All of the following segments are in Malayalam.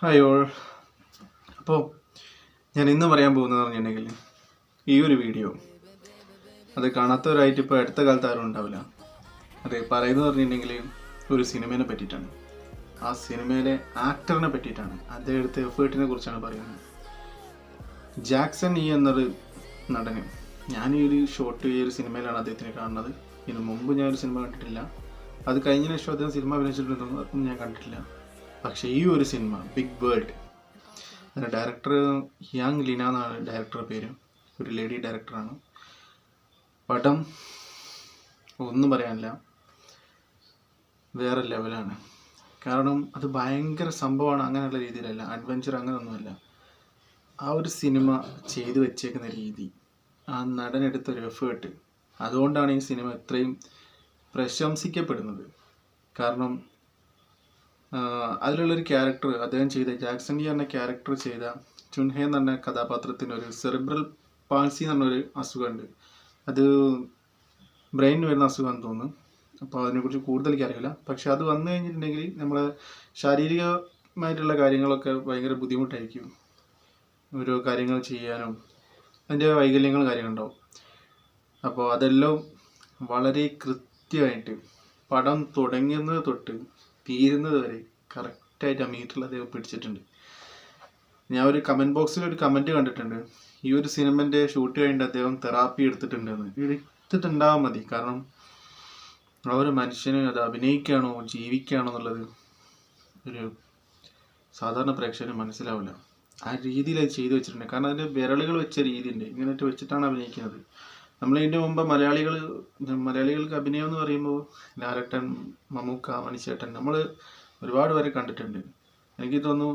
ഹായ് ഓൾ അപ്പോൾ ഞാൻ ഇന്ന് പറയാൻ പോകുന്നത് പറഞ്ഞിട്ടുണ്ടെങ്കിൽ ഈ ഒരു വീഡിയോ അത് കാണാത്തവരായിട്ട് ഇപ്പോൾ അടുത്ത കാലത്ത് ആരും ഉണ്ടാവില്ല. അത് പറയുന്നത് പറഞ്ഞിട്ടുണ്ടെങ്കിൽ ഒരു സിനിമേനെ പറ്റിയിട്ടാണ്. ആ സിനിമയിലെ ആക്ടറിനെ പറ്റിയിട്ടാണ്. അദ്ദേഹത്തെ എഫേർട്ടിനെ കുറിച്ചാണ് പറയുന്നത്. ജാക്സൺ ഇ എന്നൊരു നടന്. ഞാൻ ഈ ഒരു ഷോർട്ട് ഈ ഒരു സിനിമയിലാണ് അദ്ദേഹത്തിനെ കാണുന്നത്. ഇതിനു മുമ്പ് ഞാൻ ഒരു സിനിമ കണ്ടിട്ടില്ല. അത് കഴിഞ്ഞ ശേഷം അദ്ദേഹം സിനിമ അഭിനയിച്ചിട്ടുണ്ടെന്ന് അതൊന്നും ഞാൻ കണ്ടിട്ടില്ല. പക്ഷേ ഈ ഒരു സിനിമ ബിഗ് വേൾഡ് അതിന്റെ ഡയറക്ടർ യാങ് ലിന എന്നാണ് ഡയറക്ടറുടെ പേര്. ഒരു ലേഡി ഡയറക്ടറാണ് പടം ഒന്നും പറയാനില്ല. വേറെ ലെവലാണ് കാരണം അത് ഭയങ്കര സംഭവമാണ് അങ്ങനെയുള്ള രീതിയിലല്ല. അഡ്വഞ്ചർ അങ്ങനെയൊന്നുമല്ല. ആ ഒരു സിനിമ ചെയ്തു വെച്ചേക്കുന്ന രീതി ആ നടനെടുത്തൊരു എഫേർട്ട് അതുകൊണ്ടാണ് ഈ സിനിമ ഇത്രയും പ്രശംസിക്കപ്പെടുന്നത്. കാരണം അതിലുള്ളൊരു ക്യാരക്ടർ അദ്ദേഹം ചെയ്ത ജാക്സൺ ഡി എന്ന ക്യാരക്ടർ ചെയ്ത ചുൻഹെ എന്ന് പറഞ്ഞ കഥാപാത്രത്തിന് ഒരു സെറിബ്രൽ പാൾസി എന്ന് പറഞ്ഞൊരു അസുഖമുണ്ട്. അത് ബ്രെയിനിന് വരുന്ന അസുഖമാണെന്ന് തോന്നുന്നു. അപ്പോൾ അതിനെക്കുറിച്ച് കൂടുതൽ എനിക്ക് അറിയില്ല. പക്ഷെ അത് വന്നു കഴിഞ്ഞിട്ടുണ്ടെങ്കിൽ നമ്മളെ ശാരീരികമായിട്ടുള്ള കാര്യങ്ങളൊക്കെ ഭയങ്കര ബുദ്ധിമുട്ടായിരിക്കും. ഓരോ കാര്യങ്ങൾ ചെയ്യാനും അതിന്റെ വൈകല്യങ്ങൾ കാര്യങ്ങളുണ്ടാവും അപ്പോൾ അതെല്ലാം വളരെ കൃത്യമായിട്ട് പടം തുടങ്ങുന്നത് തൊട്ട് തീരുന്നത് വരെ കറക്റ്റായിട്ട് ആ അദ്ദേഹം പിടിച്ചിട്ടുണ്ട്. ഞാൻ ഒരു കമന്റ് ബോക്സിൽ ഒരു കമന്റ് കണ്ടിട്ടുണ്ട്. ഈ ഒരു സിനിമന്റെ ഷൂട്ട് കഴിഞ്ഞിട്ട് അദ്ദേഹം തെറാപ്പി എടുത്തിട്ടുണ്ടെന്ന്. എടുത്തിട്ടുണ്ടാവാൻ മതി. കാരണം ആ ഒരു മനുഷ്യന് അത് അഭിനയിക്കുകയാണോ ജീവിക്കുകയാണോ എന്നുള്ളത് ഒരു സാധാരണ പ്രേക്ഷകന് മനസ്സിലാവില്ല. ആ രീതിയിൽ അത് ചെയ്തു വെച്ചിട്ടുണ്ട്. കാരണം അതിന്റെ വിരലുകൾ വെച്ച രീതിയുണ്ട്. ഇങ്ങനെ വെച്ചിട്ടാണ് അഭിനയിക്കുന്നത്. നമ്മൾ ഇതിന്റെ മുമ്പ് മലയാളികൾ മലയാളികൾക്ക് അഭിനയം എന്ന് പറയുമ്പോൾ ലാലട്ടൻ മമ്മൂക്ക മണിച്ചേട്ടൻ നമ്മൾ ഒരുപാട് പേരെ കണ്ടിട്ടുണ്ട്. എനിക്ക് തോന്നുന്നു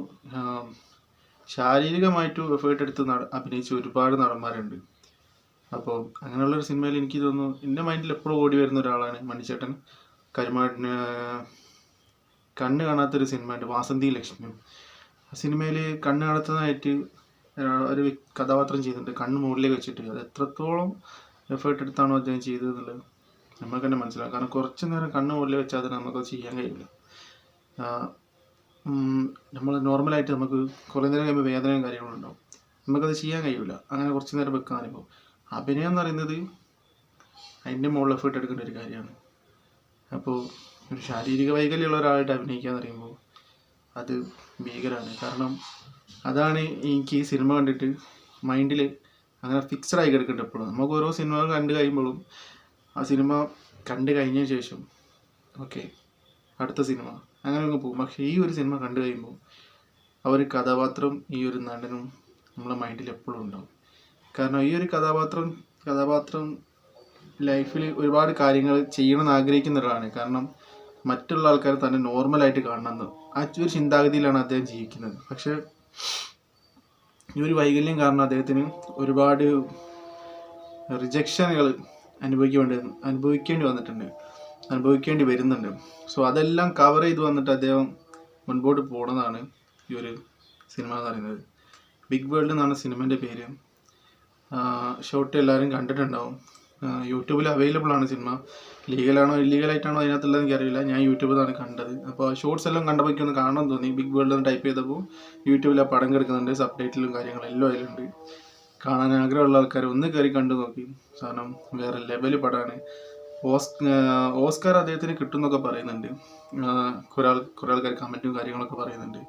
ശാരീരികമായിട്ട് എഫേർട്ട് എടുത്ത് അഭിനയിച്ച ഒരുപാട് നടന്മാരുണ്ട്. അപ്പോൾ അങ്ങനെയുള്ളൊരു സിനിമയിൽ എനിക്ക് തോന്നുന്നു എന്റെ മൈൻഡിൽ എപ്പോഴും ഓടി വരുന്ന ഒരാളാണ് മണിച്ചേട്ടൻ. കരുമാടിന് കണ്ണ് കാണാത്തൊരു സിനിമ ഉണ്ട് വാസന്തി ലക്ഷ്മിയും ആ സിനിമയിൽ കണ്ണ് കാണാത്തതായിട്ട് ഒരു കഥാപാത്രം ചെയ്യുന്നുണ്ട് കണ്ണ് മുകളിലേക്ക് വെച്ചിട്ട്. അത് എത്രത്തോളം എഫേർട്ട് എടുത്താണോ അദ്ദേഹം ചെയ്തതെന്നുള്ളത് നമുക്ക് തന്നെ മനസ്സിലാവും. കാരണം കുറച്ച് നേരം കണ്ണ് മുകളിൽ വെച്ചാൽ അത് നമുക്കത് ചെയ്യാൻ കഴിയില്ല. നമ്മൾ നോർമലായിട്ട് നമുക്ക് കുറേ നേരം കഴിയുമ്പോൾ വേദനയും കാര്യങ്ങളും ഉണ്ടാവും. നമുക്കത് ചെയ്യാൻ കഴിയില്ല അങ്ങനെ കുറച്ച് നേരം അനുഭവം. അഭിനയം എന്ന് പറയുന്നത് അതിന്റെ മുകളിൽ എഫേർട്ട് എടുക്കേണ്ട ഒരു കാര്യമാണ്. അപ്പോൾ ഒരു ശാരീരിക വൈകല്യമുള്ള ഒരാളായിട്ട് അഭിനയിക്കുക എന്ന് പറയുമ്പോൾ അത് ഭീകരമാണ്. കാരണം അതാണ് എനിക്ക് ഈ സിനിമ കണ്ടിട്ട് മൈൻഡിൽ അങ്ങനെ ഫിക്സഡ് ആയി കിടക്കുന്നുണ്ട് എപ്പോഴും നമുക്ക് ഓരോ സിനിമകൾ കണ്ടു കഴിയുമ്പോഴും ആ സിനിമ കണ്ടു കഴിഞ്ഞ ശേഷം ഓക്കെ അടുത്ത സിനിമ അങ്ങനെ അങ്ങ് പോകും. പക്ഷേ ഈ ഒരു സിനിമ കണ്ടു കഴിയുമ്പോൾ ആ ഒരു കഥാപാത്രം ഈ ഒരു നടനും നമ്മളെ മൈൻഡിൽ എപ്പോഴും ഉണ്ടാവും. കാരണം ഈ ഒരു കഥാപാത്രം കഥാപാത്രം ലൈഫിൽ ഒരുപാട് കാര്യങ്ങൾ ചെയ്യണമെന്ന് ആഗ്രഹിക്കുന്ന ഒരാളാണ് കാരണം മറ്റുള്ള ആൾക്കാർ തന്നെ നോർമലായിട്ട് കാണണമെന്ന് ആ ഒരു ചിന്താഗതിയിലാണ് അദ്ദേഹം ജീവിക്കുന്നത്. പക്ഷേ ഈ ഒരു വൈകല്യം കാരണം അദ്ദേഹത്തിന് ഒരുപാട് റിജക്ഷനുകൾ അനുഭവിക്കേണ്ടി അനുഭവിക്കേണ്ടി വന്നിട്ടുണ്ട് അനുഭവിക്കേണ്ടി വരുന്നുണ്ട്. സോ അതെല്ലാം കവർ ചെയ്ത് വന്നിട്ട് അദ്ദേഹം മുൻപോട്ട് പോണതാണ് ഈ ഒരു സിനിമ എന്ന് പറയുന്നത്. ബിഗ് വേൾഡ് എന്നാണ് സിനിമേന്റെ പേര്. ഷോട്ട് എല്ലാവരും കണ്ടിട്ടുണ്ടാവും. യൂട്യൂബിൽ അവൈലബിൾ ആണ് സിനിമ ലീഗലാണോ ഇല്ലീഗലായിട്ടാണോ അതിനകത്തുള്ളത് എനിക്കറിയില്ല. ഞാൻ യൂട്യൂബിൽ നിന്നാണ് കണ്ടത്. അപ്പോൾ ഷോർട്സ് എല്ലാം കണ്ടപ്പോൾ എനിക്കൊന്ന് കാണാൻ തോന്നി. ബിഗ് വേൾഡ് എന്ന് ടൈപ്പ് ചെയ്തപ്പോൾ യൂട്യൂബിൽ ആ പടം കിടക്കുന്നുണ്ട്. സബ് ടൈറ്റിലും കാര്യങ്ങളും എല്ലാം അതിലുണ്ട്. കാണാൻ ആഗ്രഹമുള്ള ആൾക്കാർ ഒന്ന് കയറി കണ്ടു നോക്കി. കാരണം വേറെ ലെവൽ പടമാണ് ഓസ് ഓസ്കാർ അദ്ദേഹത്തിന് കിട്ടും എന്നൊക്കെ പറയുന്നുണ്ട് കുറേ ആൾ കുറേ ആൾക്കാർ കമന്റും കാര്യങ്ങളൊക്കെ പറയുന്നുണ്ട്.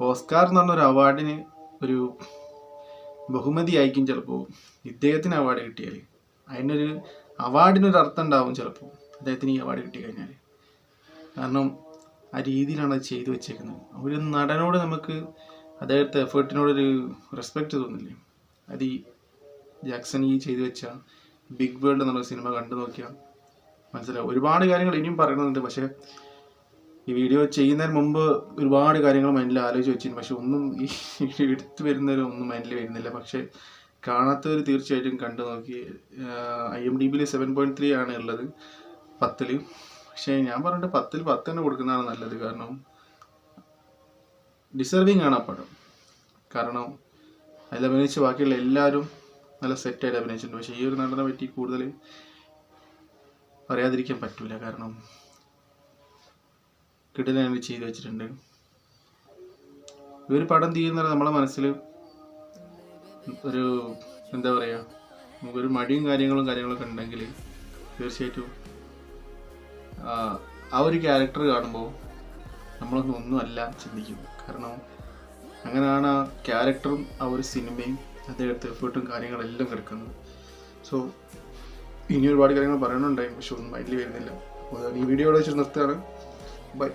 ഓസ്കാർ എന്ന് പറഞ്ഞ ഒരു അവാർഡിന് ഒരു ബഹുമതി ആയിരിക്കും ചിലപ്പോൾ ഇദ്ദേഹത്തിന് അവാർഡ് കിട്ടിയാൽ അതിനൊരു അവാർഡിനൊരു അർത്ഥം ഉണ്ടാവും ചിലപ്പോൾ അദ്ദേഹത്തിന് ഈ അവാർഡ് കിട്ടി കഴിഞ്ഞാൽ കാരണം ആ രീതിയിലാണ് അത് ചെയ്തു വെച്ചേക്കുന്നത്. ഒരു നടനോട് നമുക്ക് അദ്ദേഹത്തെ എഫേർട്ടിനോടൊരു റെസ്പെക്റ്റ് തോന്നില്ലേ? അത് ഈ ജാക്സൺ ഈ ചെയ്തു വെച്ച ബിഗ് വേൾഡ് എന്നുള്ള സിനിമ കണ്ടു നോക്കിയാൽ മനസ്സിലാവും. ഒരുപാട് കാര്യങ്ങൾ ഇനിയും പറയണമെന്നുണ്ട് പക്ഷേ ഈ വീഡിയോ ചെയ്യുന്നതിന് മുമ്പ് ഒരുപാട് കാര്യങ്ങൾ മൈൻഡിൽ ആലോചിച്ച് വെച്ചിരുന്നു. പക്ഷെ ഒന്നും ഈ എടുത്തു വരുന്നവരും ഒന്നും മൈൻഡിൽ വരുന്നില്ല. പക്ഷേ കാണാത്തവർ തീർച്ചയായിട്ടും കണ്ടു നോക്കി. ഐ എം ഡി ബിയിൽ സെവൻ പോയിന്റ് ത്രീ ആണ് ഉള്ളത്. പത്തിൽ പക്ഷേ ഞാൻ പറഞ്ഞിട്ട് പത്തിൽ പത്ത് തന്നെ കൊടുക്കുന്നതാണ് നല്ലത്. കാരണം ഡിസർവിങ് ആണ് ആ പടം. കാരണം അതിൽ അഭിനയിച്ച ബാക്കിയുള്ള എല്ലാവരും നല്ല സെറ്റായിട്ട് അഭിനയിച്ചിട്ടുണ്ട്. പക്ഷേ ഈ ഒരു നടനെ പറ്റി കൂടുതൽ പറയാതിരിക്കാൻ പറ്റില്ല കാരണം കിടിലായിട്ട് ചെയ്തു വെച്ചിട്ടുണ്ട്. ഈ ഒരു പടം തീരുന്നത് നമ്മളെ മനസ്സിൽ ഒരു എന്താ പറയുക നമുക്കൊരു മടിയും കാര്യങ്ങളും കാര്യങ്ങളൊക്കെ ഉണ്ടെങ്കിൽ തീർച്ചയായിട്ടും ആ, ഒരു ക്യാരക്ടർ കാണുമ്പോൾ നമ്മളൊന്നും ഒന്നുമല്ല ചിന്തിക്കും കാരണം അങ്ങനെയാണ് ആ ക്യാരക്ടറും ആ ഒരു സിനിമയും അദ്ദേഹത്തെ എഫേർട്ടും കാര്യങ്ങളെല്ലാം കിടക്കുന്നത്. സോ ഇനി ഒരുപാട് കാര്യങ്ങൾ പറയണുണ്ടായി പക്ഷെ ഒന്നും മൈൻഡിൽ വരുന്നില്ല. അപ്പോൾ ഈ വീഡിയോ ഇവിടെ വെച്ച് നിർത്തുകയാണ്. ബൈ